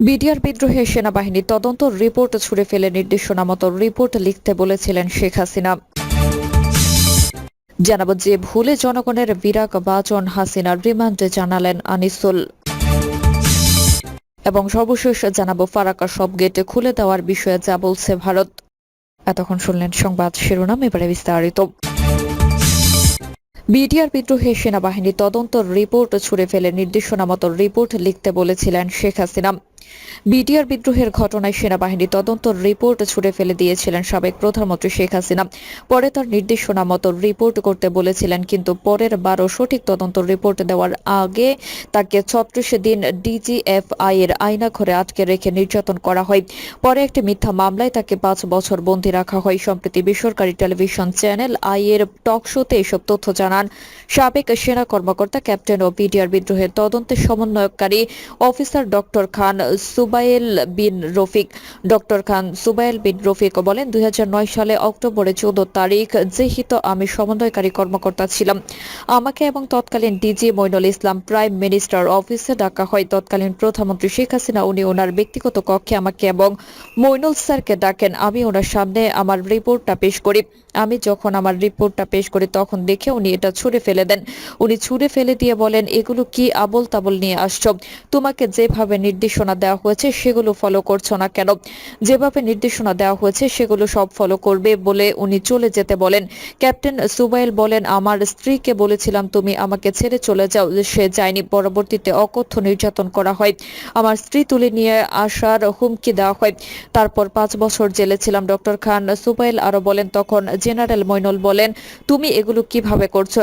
BDR বিদ্রোহে সেনাবাহিনী তদন্ত রিপোর্ট ছুড়ে ফেলে নির্দেশনা মতো রিপোর্ট লিখতে বলেছিলেন শেখ হাসিনা। জানাব যে ভুলে জনগণের বিরাগ বাচন হাসিনার রিমান্ডে জানালেন আনিসুল। এবং সর্বশেষ জানাব ফারাক্কা সব গেট খুলে দেওয়ার বিষয়ে যা বলছে ভারত। এতক্ষণ শুনলেন সংবাদ শিরোনাম, এবারে বিস্তারিত। বিডিআর বিদ্রোহে সেনাবাহিনী তদন্ত রিপোর্ট ছুড়ে ফেলে নির্দেশনা মতো রিপোর্ট লিখতে বলেছিলেন শেখ হাসিনা। বিডিআর বিদ্রোহের ঘটনায় সেনাবাহিনী তদন্ত রিপোর্ট ছুড়ে ফেলে দিয়েছিলেন সাবেক প্রধানমন্ত্রী শেখ হাসিনা। পরে তার নির্দেশনা মতো রিপোর্ট করতে বলেছিলেন, কিন্তু পরের বারও সঠিক তদন্ত রিপোর্ট দেওয়ার আগে তাকে ছত্রিশ দিন ডিজিএফআই এর আয়নাঘরে আটকে রেখে নির্যাতন করা হয়। পরে একটি মিথ্যা মামলায় তাকে পাঁচ বছর বন্দী রাখা হয়। সম্প্রতি বেসরকারি টেলিভিশন চ্যানেল আই এর টক শোতে এসব তথ্য জানান। সাবেক সেনা কর্মকর্তা ক্যাপ্টেন ও বিডিআর বিদ্রোহের তদন্তের সমন্বয়কারী officer doctor Khan Subail Bin Rafiq, doctor Khan Subail Bin Rafiq বলেন, দুই সালে অক্টোবরে চৌদ্দ তারিখ যেহিত আমি সমন্বয়কারী কর্মকর্তা ছিলাম। আমাকে এবং তৎকালীন DG Moinul Islam prime minister অফিসে ডাকা হয়। তৎকালীন প্রধানমন্ত্রী শেখ হাসিনা, উনি ওনার ব্যক্তিগত কক্ষে আমাকে এবং মইনুল স্যারকে ডাকেন। আমি ওনার সামনে আমার রিপোর্টটা পেশ করি। আমি যখন আমার রিপোর্টটা পেশ করি, তখন দেখে উনি এটা ছুঁড়ে ফেলে দেন। উনি ছুঁড়ে ফেলে দিয়ে বলেন, এগুলো কি আবল তাবল নিয়ে আসছ? তোমাকে যেভাবে নির্দেশনা দেওয়া হয়েছে, সেগুলো ফলো করছ না কেন? যেভাবে নির্দেশনা দেওয়া হয়েছে, সেগুলো সব ফলো করবে বলে উনি চলে যেতে বলেন। ক্যাপ্টেন সুবাইল বলেন, আমার স্ত্রীকে বলেছিলাম তুমি আমাকে ছেড়ে চলে যাও, সে যায়নি। পরবর্তীতে অকথ্য নির্যাতন করা হয়। আমার স্ত্রী তুলে নিয়ে আসার হুমকি দেওয়া হয়। তারপর পাঁচ বছর জেলে ছিলাম, ডক্টর খান সুবাইল আরও বলেন, তখন জেনারেল মইনুল বলেন, তুমি এগুলো কীভাবে করছ?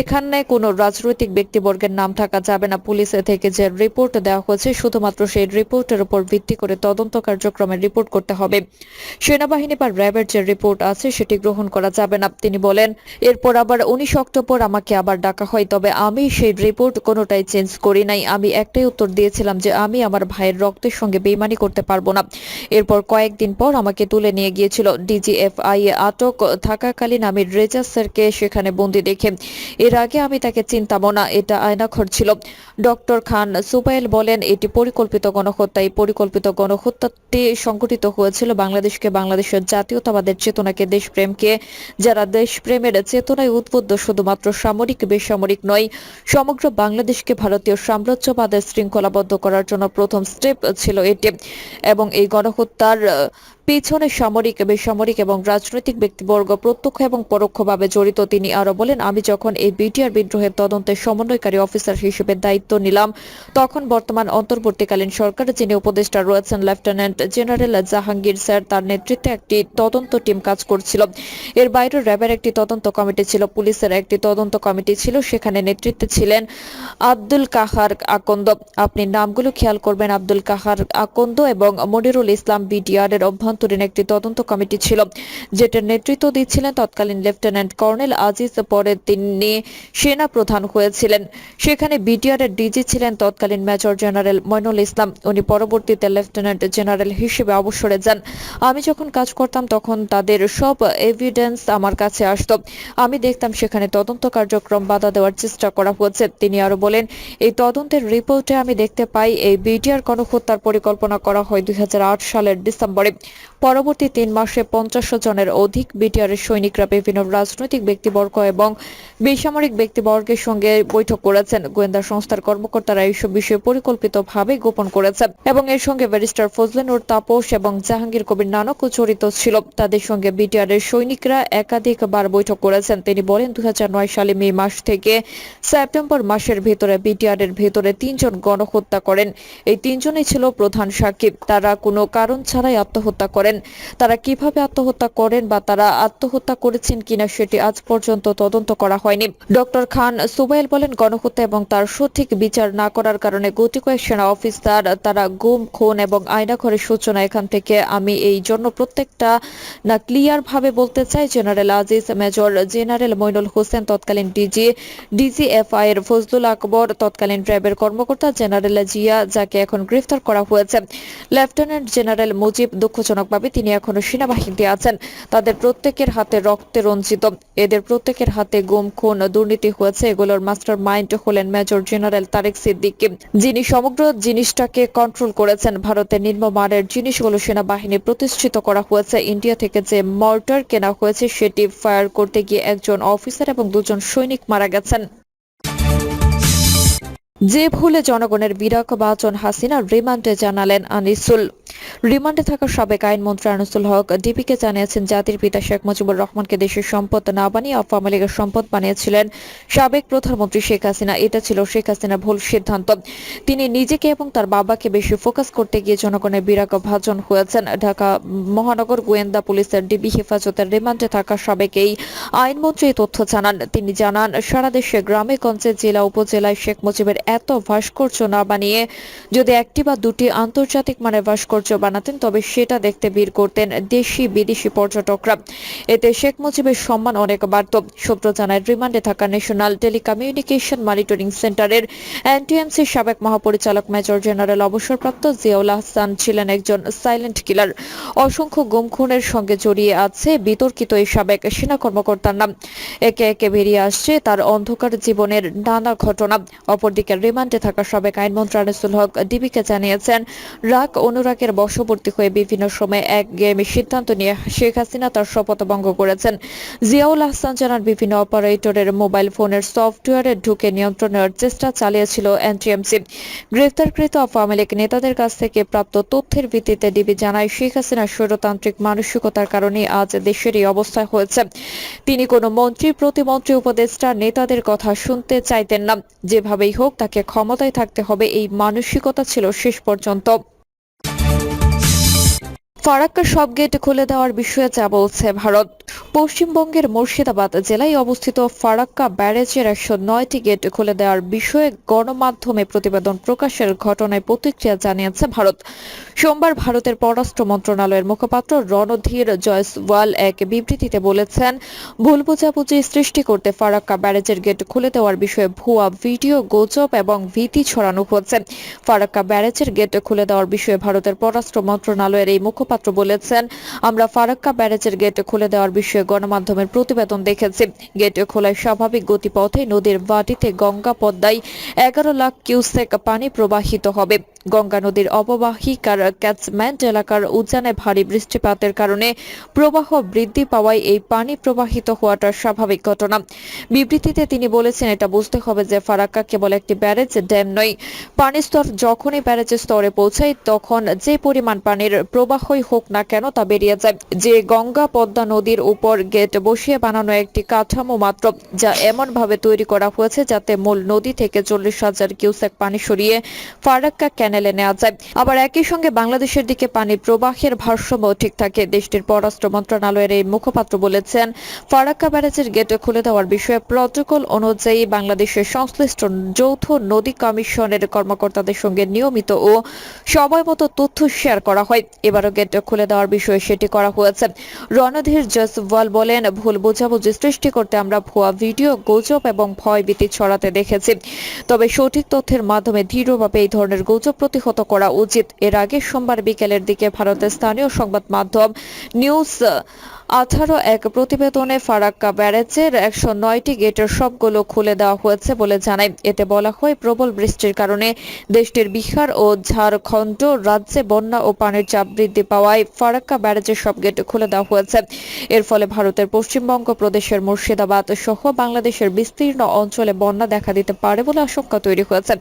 এখানে কোনো রাজনৈতিক ব্যক্তিবর্গের নাম থাকা যাবে না। পুলিশ থেকে যে রিপোর্ট দেওয়া হয়েছে, শুধুমাত্র সেই রিপোর্টের উপর ভিত্তি করে তদন্ত কার্যক্রমের রিপোর্ট করতে হবে। সেনাবাহিনী বা র্যাবের যে রিপোর্ট আছে সেটি গ্রহণ করা যাবে না। তিনি বলেন, এরপর আবার উনিশ অক্টোবর আমাকে আবার ডাকা হয়, তবে আমি সেই রিপোর্ট কোনোটাই চেঞ্জ করি নাই। আমি একটাই উত্তর দিয়েছিলাম যে আমি আমার ভাইয়ের রক্তের সঙ্গে বেইমানি করতে পারব না। এরপর কয়েকদিন পর আমাকে তুলে নিয়ে গিয়েছিল ডিজিএফআই এ আটক থাকাকালীন আমি রেজা স্যারকে সেখানে বন্দি দেখে। এর আগে আমি তাকে চিন্তামো না, এটা আয়নাঘর ছিল। ডক্টর খান সুবাইল বলেন, এটি পরিকল্পিত গণহত্যা এই পরিকল্পিত গণহত্যাটি সংঘটিত হয়েছিল বাংলাদেশকে বাংলাদেশের জাতীয়তাবাদের চেতনাকে দেশপ্রেমকে। যারা দেশপ্রেমের চেতনায় উদ্বুদ্ধ শুধুমাত্র সামরিক, বেসামরিক নয়, সমগ্র বাংলাদেশকে ভারতীয় সাম্রাজ্যবাদের শৃঙ্খলাবদ্ধ করার জন্য প্রথম স্টেপ ছিল এটি। এবং এই গণহত্যার পিছনে সামরিক, বেসামরিক এবং রাজনৈতিক ব্যক্তিবর্গ প্রত্যক্ষ এবং পরোক্ষভাবে জড়িত তিনি আরও বলেন, আমি যখন এই বিটিআর বিদ্রোহের তদন্তের সমন্বয়কারী অফিসার হিসেবে দায়িত্ব নিলাম, তখন বর্তমান অন্তর্বর্তীকালীন সরকার যিনি উপদেষ্টা রয়েছেন, লেফটেন্যান্ট জেনারেল জাহাঙ্গীর স্যার, তার নেতৃত্বে একটি তদন্ত টিম কাজ করছিল। এর বাইরে র্যাবের একটি তদন্ত কমিটি ছিল, পুলিশের একটি তদন্ত কমিটি ছিল, সেখানে নেতৃত্বে ছিলেন আব্দুল কাহার আকন্দ। আপনি নামগুলো খেয়াল করবেন, আব্দুল কাহার আকন্দ এবং মনিরুল ইসলাম বিডিআর এর অভ্যন্তরীণ একটি তদন্ত কমিটি ছিল, যেটার নেতৃত্ব দিচ্ছিলেন তৎকালীন লেফটেন্যান্ট কর্নেল আজিজ, পরে তিনি সেনা প্রধান হয়েছিলেন। সেখানে বিডিআর এর ডিজি ছিলেন তৎকালীন মেজর জেনারেল মইনুল ইসলাম। উনি পরবর্তীতে লেফটেন্যান্ট জেনারেল হিসেবে অবসরে যান। আমি যখন কাজ করতাম, তখন তাদের সব এভিডেন্স আমার কাছে আসতো। আমি দেখতাম সেখানে তদন্ত কার্যক্রম বাধা দেওয়ার চেষ্টা করা হচ্ছে। তিনি আরও বলেন, এই তদন্তের রিপোর্টে আমি দেখতে পাই, এই বিডিআর গণহত্যার পরিকল্পনা করা হয় দুই হাজার আট সালের ডিসেম্বরে। পরবর্তী তিন মাসে পঞ্চাশ জনের অধিক বিটিআর এর সৈনিকরা বিভিন্ন রাজনৈতিক ব্যক্তিবর্গ এবং বেসামরিক ব্যক্তিবর্গের সঙ্গে বৈঠক করেছেন। গোয়েন্দা সংস্থার কর্মকর্তারা এইসব বিষয়ে পরিকল্পিতভাবে গোপন করেছে এবং এর সঙ্গে ব্যারিস্টার ফজলেনুর তাপস এবং জাহাঙ্গীর কবির নানকও জড়িত ছিল। তাদের সঙ্গে বিটিআর এর সৈনিকরা একাধিকবার বৈঠক করেছেন। তিনি বলেন দুই হাজার নয় সালে মে মাস থেকে সেপ্টেম্বর মাসের ভেতরে বিটিআর এর ভেতরে তিনজন গণহত্যা করেন। এই তিনজনই ছিল প্রধান সাকিব তারা কোনো কারণ ছাড়াই আত্মহত্যা করেন। তারা কীভাবে আত্মহত্যা করেন বা তারা আত্মহত্যা করেছেন কিনা সেটি আজ পর্যন্ত তদন্ত করা হয়নি। ডক্টর খান সুবাইল বলেন, গণহত্যা এবং তার সঠিক বিচার না করার কারণে গতি কয়েক সেনা অফিসার, তারা গুম, খুন এবং আয়নাঘরের সূচনা এখান থেকে। আমি এই জন্য প্রত্যেকটা না ক্লিয়ার ভাবে বলতে চাই, general Aziz, major general Moinul Hossain, তৎকালীন ডিজি ডিজিএফআই এর ফজলুল আকবর, তৎকালীন র্যাবের কর্মকর্তা জেনারেল জিয়া, যাকে এখন গ্রেফতার করা হয়েছে। লেফটেন্যান্ট জেনারেল মুজিব দুঃখজনক দুঃখজনকভাবে তিনি এখনও সেনাবাহিনীতে আছেন। তাদের প্রত্যেকের হাতে রক্তে রঞ্জিত। এদের প্রত্যেকের হাতে গুম, খুন, দুর্নীতি হয়েছে। এগুলোর মাস্টার মাইন্ড হলেন মেজর জেনারেল তারেক সিদ্দিকী, যিনি সমগ্র জিনিসটাকে কন্ট্রোল করেছেন। ভারতের নিম্নমানের জিনিসগুলো সেনাবাহিনী প্রতিষ্ঠিত করা হয়েছে। ইন্ডিয়া থেকে যে মর্টার কেনা হয়েছে, সেটি ফায়ার করতে গিয়ে একজন অফিসার এবং দুজন সৈনিক মারা গেছেন। যে ভুলে জনগণের বিরাগ বাচন হাসিনা রিমান্ডে জানালেন আনিসুল। রিমান্ডে থাকা সাবেক আইনমন্ত্রী আনিসুল হক ডিপিকে জানিয়েছেন, জাতির পিতা শেখ মুজিবুর রহমানকে দেশের সম্পদ না বানিয়ে আওয়ামী লীগের সম্পদ বানিয়েছিলেন সাবেক প্রধানমন্ত্রী শেখ হাসিনা। এটা ছিল শেখ হাসিনার ভুল সিদ্ধান্ত। তিনি নিজেকে এবং তার বাবাকে বেশি ফোকাস করতে গিয়ে জনগণের বিরাগ ভাজন হয়েছেন। ঢাকা মহানগর গোয়েন্দা পুলিশের ডিবি হেফাজতের রিমান্ডে থাকা সাবেক এই আইনমন্ত্রী তথ্য জানান। তিনি জানান, সারা দেশে গ্রামে গঞ্জে, জেলা, উপজেলায় শেখ মুজিবের এত ভাস্কর্য না বানিয়ে যদি একটি বা দুটি আন্তর্জাতিক মানের ভাস্কর্য বানাতেন, তবে সেটা দেখতে ভিড় করতেন দেশি বিদেশি পর্যটকরা। এতে শেখ মুজিবের সম্মান অনেক বাড়ত। সূত্র জানায়, রিমান্ডে থাকা ন্যাশনাল টেলিকমিউনিকেশন মনিটরিং সেন্টারের এনটিএমসি সাবেক মহাপরিচালক মেজর জেনারেল অবসরপ্রাপ্ত জিয়াউল হাসান ছিলেন একজন সাইলেন্ট কিলার। অসংখ্য গুম খুনের সঙ্গে জড়িয়ে আছে বিতর্কিত এই সাবেক সেনা কর্মকর্তার নাম। একে একে বেরিয়ে আসছে তার অন্ধকার জীবনের নানা ঘটনা। অপরদিকে রিমান্ডে থাকা সাবেক আইনমন্ত্রী আনিসুল হক ডিবিকে জানিয়েছেন, রাগ অনুরাগের বশবর্তী হয়ে বিভিন্ন সময় এক গেমে সিদ্ধান্ত নিয়ে শেখ হাসিনা তার শপথ ভঙ্গ করেছেন। জিয়াউল হাসান জানান, বিভিন্ন অপারেটরের মোবাইল ফোনের সফটওয়্যারে ঢুকে নিয়ন্ত্রণ নেওয়ার চেষ্টা চালিয়েছিল এনটিএমসি। গ্রেফতারকৃত আওয়ামী লীগ নেতাদের কাছ থেকে প্রাপ্ত তথ্যের ভিত্তিতে ডিবি জানায়, শেখ হাসিনার স্বৈরতান্ত্রিক মানসিকতার কারণে আজ দেশের এই অবস্থা হয়েছে। তিনি কোনো মন্ত্রী, প্রতিমন্ত্রী, উপদেষ্টা নেতাদের কথা শুনতে চাইতেন না। যেভাবেই হোক, তাকে ক্ষমতায় থাকতে হবে এই মানসিকতা ছিল শেষ পর্যন্ত। ফারাক্কা সব গেট খুলে দেওয়ার বিষয়ে যা বলছে ভারত। পশ্চিমবঙ্গের মুর্শিদাবাদ জেলায় অবস্থিত ফারাক্কা ব্যারেজের একশো নয়টি গেট খুলে দেওয়ার বিষয়ে গণমাধ্যমে প্রতিবেদন প্রকাশের ঘটনায় প্রতিক্রিয়া জানিয়েছে ভারত। সোমবার ভারতের পররাষ্ট্র মন্ত্রণালয়ের মুখপাত্র রণধীর জয়সওয়াল এক বিবৃতিতে বলেছেন, ভুল বোঝাবুঝি সৃষ্টি করতে ফারাক্কা ব্যারেজের গেট খুলে দেওয়ার বিষয়ে ভুয়া ভিডিও, গুজব এবং ভীতি ছড়ানো হচ্ছে। ফারাক্কা ব্যারেজের গেট খুলে দেওয়ার বিষয়ে ভারতের পররাষ্ট্র মন্ত্রণালয়ের এই মুখপাত্র বলেছেন, আমরা ফারাক্কা ব্যারেজের গেট খুলে দেওয়ার বিষয়ে গণমাধ্যমের প্রতিবেদন দেখেছি। গেট খোলায় স্বাভাবিক গতিপথে নদীর বাটিতে গঙ্গা পদ্মায় এগারো লাখ কিউসেক পানি প্রবাহিত হবে। গঙ্গা নদীর অববাহিকার ক্যাচমেন্ট এলাকার উজানে ভারী বৃষ্টিপাতের কারণে প্রবাহ বৃদ্ধি পাওয়ায় এই পানি প্রবাহিত হওয়াটা স্বাভাবিক ঘটনা। বিবৃতিতে তিনি বলেছেন, এটা বুঝতে হবে যে ফারাক্কা কেবল একটি ব্যারেজ, ড্যাম নয়। পানির স্তর যখনই ব্যারেজের স্তরে পৌঁছায়, তখন যে পরিমাণ পানির প্রবাহই হোক না কেন তা বেরিয়ে যায়। যে গঙ্গা পদ্মা নদীর উপর গেট বসিয়ে বানানো একটি কাঠামো মাত্র, যা এমন ভাবে তৈরি করা হয়েছে যাতে মূল নদী থেকে চল্লিশ হাজার কিউসেক পানি সরিয়ে ফারাক্কা ক্যানেলে নেওয়া যায়। আবার একই সঙ্গে বাংলাদেশের দিকে পানি প্রবাহের ভারসাম্য ঠিক থাকে, দেশটির পররাষ্ট্র মন্ত্রণালয়ের এই মুখপাত্র বলেছেন, ফারাক্কা ব্যারেজের গেট খুলে দেওয়ার বিষয়ে প্রটোকল অনুযায়ী বাংলাদেশের সংশ্লিষ্ট যৌথ নদী কমিশনের কর্মকর্তাদের সঙ্গে নিয়মিত ও সময় মতো তথ্য শেয়ার করা হয়। এবারও গেট খুলে দেওয়ার বিষয়ে সেটি করা হয়েছে। রণধীর জসওয়াল বলেন, ভুল বোঝাবুঝি সৃষ্টি করতে আমরা ভুয়া ভিডিও, গুজব এবং ভয়ভীতি ছড়াতে দেখেছি। তবে সঠিক তথ্যের মাধ্যমে দৃঢ়ভাবে এই ধরনের গুজব প্রতিহত করা উচিত। এর আগে সোমবার বিকেলের দিকে ভারতের স্থানীয় সংবাদ মাধ্যম নিউজ আঠারো এক প্রতিবেদনে ফারাক্কা ব্যারেজের একশো নয়টি গেটের সবগুলো খুলে দেওয়া হয়েছে বলে জানায়। এতে বলা হয়, প্রবল বৃষ্টির কারণে দেশটির বিহার ও ঝাড়খণ্ড রাজ্যে বন্যা ও পানির চাপ বৃদ্ধি পাওয়ায় ফারাক্কা ব্যারেজের সব গেট খুলে দেওয়া হয়েছে। এর ফলে ভারতের পশ্চিমবঙ্গ প্রদেশের মুর্শিদাবাদ সহ বাংলাদেশের বিস্তীর্ণ অঞ্চলে বন্যা দেখা দিতে পারে বলে আশঙ্কা তৈরি হয়েছে।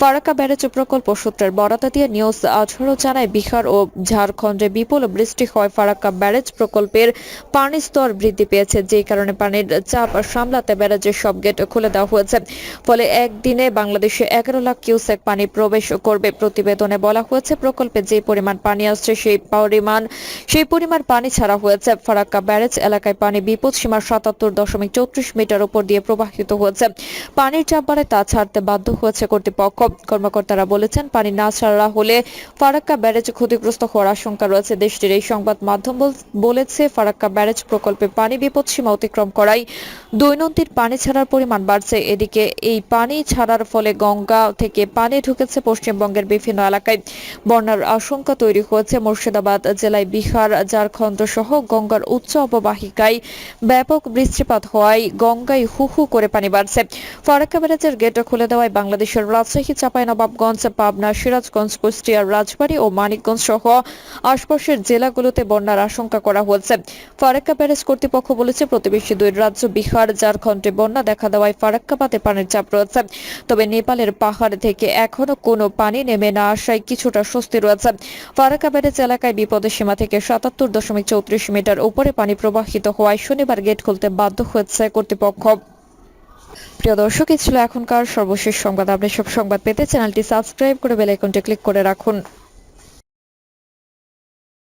ফারাক্কা ব্যারেজ প্রকল্প সূত্রের বরাত দিয়ে নিউজ আঠারো জানায়, বিহার ও ঝাড়খণ্ডে বিপুল বৃষ্টি হয় ফারাক্কা ব্যারেজ প্রকল্পের পানির স্তর বৃদ্ধি পেয়েছে যে কারণে পানির চাপ সামলাতে ব্যারাজের সব গেট খুলে দেওয়া হয়েছে। ফলে একদিনে বাংলাদেশে এগারো লাখ কিউসেক পানি প্রবেশ করবে প্রতিবেদনে বলা হয়েছে, প্রকল্পে যে পরিমাণ পানি আসছে সেই পরিমাণ সেই পরিমাণ পানি ছাড়া হয়েছে। ফারাক্কা ব্যারেজ এলাকায় পানি বিপদ সীমার সাতাত্তর দশমিক চৌত্রিশ মিটার উপর দিয়ে প্রবাহিত হয়েছে। পানির চাপ বাড়ে তা ছাড়তে বাধ্য হয়েছে কর্তৃপক্ষ। কর্মকর্তারা বলেছেন, পানি না ছাড়া হলে ফারাক্কা ব্যারেজ ক্ষতিগ্রস্ত হওয়ার আশঙ্কা রয়েছে। দেশটির এই সংবাদ মাধ্যম বল- বলেছে, ফারাক্কা ফারাক্কা ব্যারেজ প্রকল্পে পানি বিপদসীমা অতিক্রম করায় দৈনন্দিন পানি ছাড়ার পরিমাণ বাড়ছে। এদিকে এই পানি ছাড়ার ফলে গঙ্গা থেকে পানি ঢুকেছে পশ্চিমবঙ্গের বিভিন্ন এলাকায়। বন্যার আশঙ্কা তৈরি হয়েছে মুর্শিদাবাদ জেলায় বিহার, ঝাড়খণ্ড সহ গঙ্গার উচ্চ অববাহিকায় ব্যাপক বৃষ্টিপাত হওয়ায় গঙ্গায় হু হু করে পানি বাড়ছে। ফারাক্কা ব্যারেজের গেট খুলে দেওয়ায় বাংলাদেশের রাজশাহী, চাঁপাইনবাবগঞ্জ, পাবনা, সিরাজগঞ্জ, কুষ্টিয়া, রাজবাড়ী ও মানিকগঞ্জ সহ আশপাশের জেলাগুলোতে বন্যার আশঙ্কা করা হয়েছে। ফারাক্কা ব্যারেজ কর্তৃপক্ষ বলেছে, প্রতিবেশী দুই রাজ্য বিহার, ঝাড়খণ্ডে বন্যা দেখা দেওয়ায় ফারাক্কা বাঁধে পানির চাপ রয়েছে। তবে নেপালের পাহাড় থেকে এখনও কোনো পানি নেমে না আসায় কিছুটা স্বস্তি রয়েছে। ফারাক্কা ব্যারেজ এলাকায় বিপদের সীমা থেকে সাতাত্তর দশমিক চৌত্রিশ মিটার উপরে পানি প্রবাহিত হওয়ায় শনিবার গেট খুলতে বাধ্য হয়েছে কর্তৃপক্ষ। প্রিয় দর্শক, এই ছিল এখনকার সর্বশেষ সংবাদ। আপনি সব সংবাদ পেতে চ্যানেলটি সাবস্ক্রাইব করে বেল আইকনটি ক্লিক করে রাখুন।